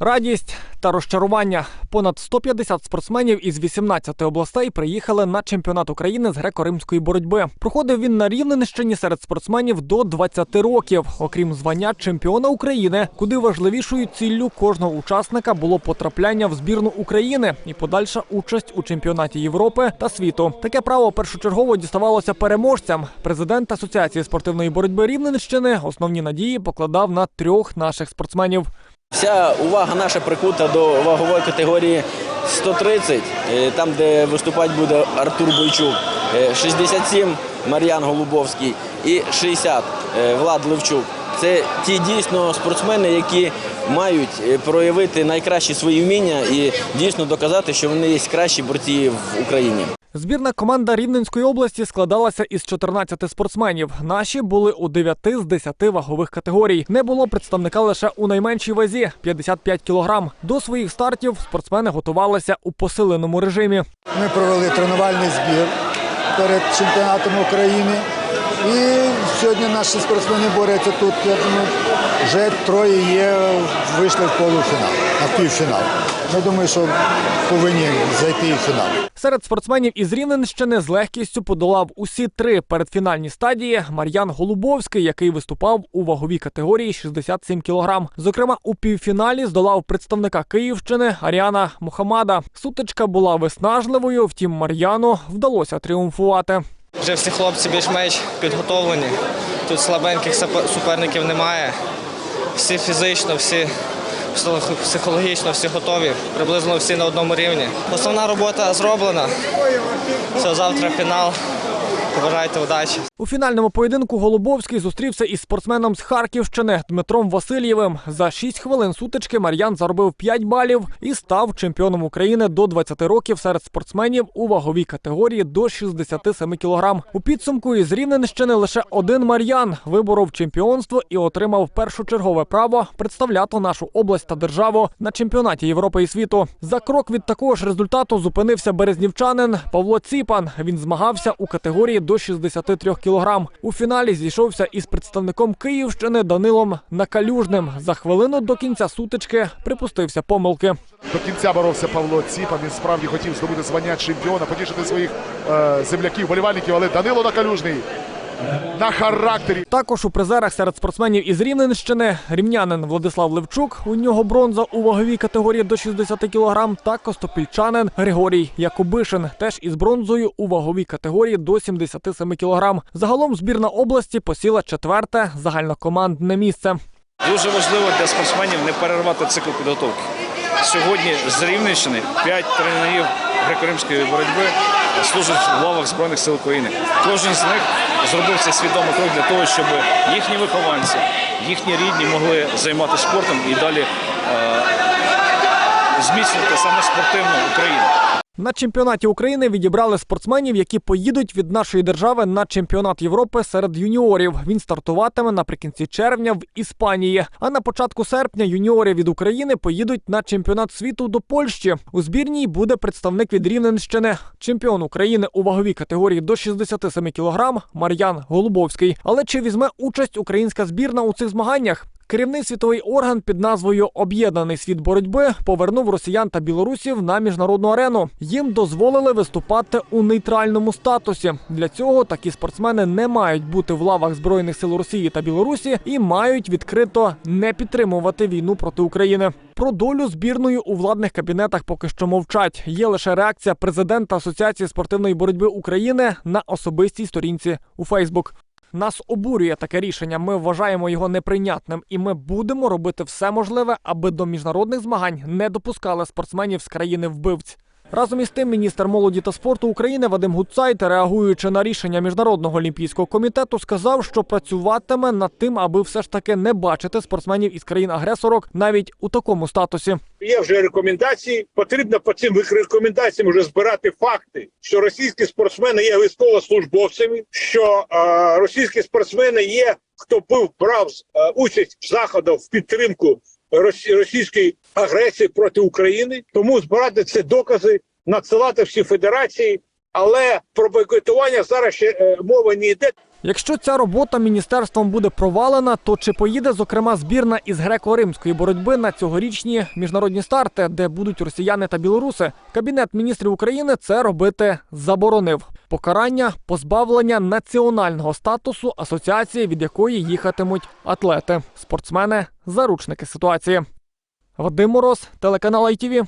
Радість та розчарування. Понад 150 спортсменів із 18 областей приїхали на чемпіонат України з греко-римської боротьби. Проходив він на Рівненщині серед спортсменів до 20 років. Окрім звання чемпіона України, куди важливішою ціллю кожного учасника було потрапляння в збірну України і подальша участь у чемпіонаті Європи та світу. Таке право першочергово діставалося переможцям. Президент Асоціації спортивної боротьби Рівненщини основні надії покладав на трьох наших спортсменів. Вся увага наша прикута до вагової категорії 130, е, там, де виступати буде Артур Бойчук, Е, 67 Мар'ян Голубовський і 60 е, Влад Левчук. Це ті дійсно спортсмени, які мають е, проявити найкращі свої вміння і дійсно доказати, що вони є кращі борці в Україні. Збірна команда Рівненської області складалася із 14 спортсменів. Наші були у 9 з 10 вагових категорій. Не було представника лише у найменшій вазі 55 кілограм. До своїх стартів спортсмени готувалися у посиленому режимі. Ми провели тренувальний збір перед чемпіонатом України. Сьогодні наші спортсмени борються тут. Я думаю, вже троє є, вийшли в полуфінал, на півфінал. Ми думаю, що повинні зайти в фінал. Серед спортсменів із Рівненщини з легкістю подолав усі три передфінальні стадії Мар'ян Голубовський, який виступав у ваговій категорії 67 кілограм. Зокрема, у півфіналі здолав представника Київщини Аріана Мухамада. Сутичка була виснажливою, втім Мар'яну вдалося тріумфувати. Вже всі хлопці більш-менш підготовлені. Тут слабеньких суперників немає. Всі фізично, всі психологічно, всі готові. Приблизно всі на одному рівні. Основна робота зроблена. Все, завтра фінал. Побажайте удачі. У фінальному поєдинку Голубовський зустрівся із спортсменом з Харківщини Дмитром Васильєвим. За 6 хвилин сутички Мар'ян заробив 5 балів і став чемпіоном України до 20 років серед спортсменів у ваговій категорії до 67 кілограм. У підсумку із Рівненщини лише один Мар'ян виборов чемпіонство і отримав першочергове право представляти нашу область та державу на чемпіонаті Європи і світу. За крок від такого ж результату зупинився березнівчанин Павло Ціпан. Він змагався у категорії до 63 кілограм. У фіналі зійшовся із представником Київщини Данилом Накалюжним. За хвилину до кінця сутички припустився помилки. До кінця боровся Павло Ціпа. Він справді хотів здобути звання чемпіона, потішити своїх е, земляків, болівальників, але Данило Накалюжний на характері. Також у призерах серед спортсменів із Рівненщини рівнянин Владислав Левчук. У нього бронза у ваговій категорії до 60 кг та костопільчанин Григорій Якубишин теж із бронзою у ваговій категорії до 77 кг. Загалом збірна області посіла четверте загальнокомандне місце. Дуже важливо для спортсменів не перервати цикл підготовки. Сьогодні з Рівненщини 5 тренерів греко-римської боротьби служать в лавах Збройних сил України. Кожен з них зробив цей свідомий крок для того, щоб їхні вихованці, їхні рідні могли займатися спортом і далі зміцнити зміцнювати саме спортивну Україну. На чемпіонаті України відібрали спортсменів, які поїдуть від нашої держави на чемпіонат Європи серед юніорів. Він стартуватиме наприкінці червня в Іспанії. А на початку серпня юніори від України поїдуть на чемпіонат світу до Польщі. У збірній буде представник від Рівненщини, чемпіон України у ваговій категорії до 67 кг Мар'ян Голубовський. Але чи візьме участь українська збірна у цих змаганнях? Керівний світовий орган під назвою Об'єднаний світ боротьби повернув росіян та білорусів на міжнародну арену. Їм дозволили виступати у нейтральному статусі. Для цього такі спортсмени не мають бути в лавах збройних сил Росії та Білорусі і мають відкрито не підтримувати війну проти України. Про долю збірної у владних кабінетах поки що мовчать. Є лише реакція президента Асоціації спортивної боротьби України на особистій сторінці у Фейсбук. Нас обурює таке рішення. Ми вважаємо його неприйнятним, і ми будемо робити все можливе, аби до міжнародних змагань не допускали спортсменів з країни вбивць. Разом із тим, міністр молоді та спорту України Вадим Гуцайт, реагуючи на рішення міжнародного олімпійського комітету, сказав, що працюватиме над тим, аби все ж таки не бачити спортсменів із країн-агресорок навіть у такому статусі. Є вже рекомендації. Потрібно по цим рекомендаціям вже збирати факти, що російські спортсмени є військовослужбовцями, що е, російські спортсмени є хто був брав е, участь в заходах в підтримку російської агресії проти України. Тому збирати це докази, надсилати всі федерації. Але про бойкотування зараз ще е, мова не йде. Якщо ця робота міністерством буде провалена, то чи поїде зокрема збірна із греко-римської боротьби на цьогорічні міжнародні старти, де будуть росіяни та білоруси? Кабінет міністрів України це робити заборонив. Покарання позбавлення національного статусу асоціації, від якої їхатимуть атлети, спортсмени, заручники ситуації. Вадим Мороз, телеканал ITV.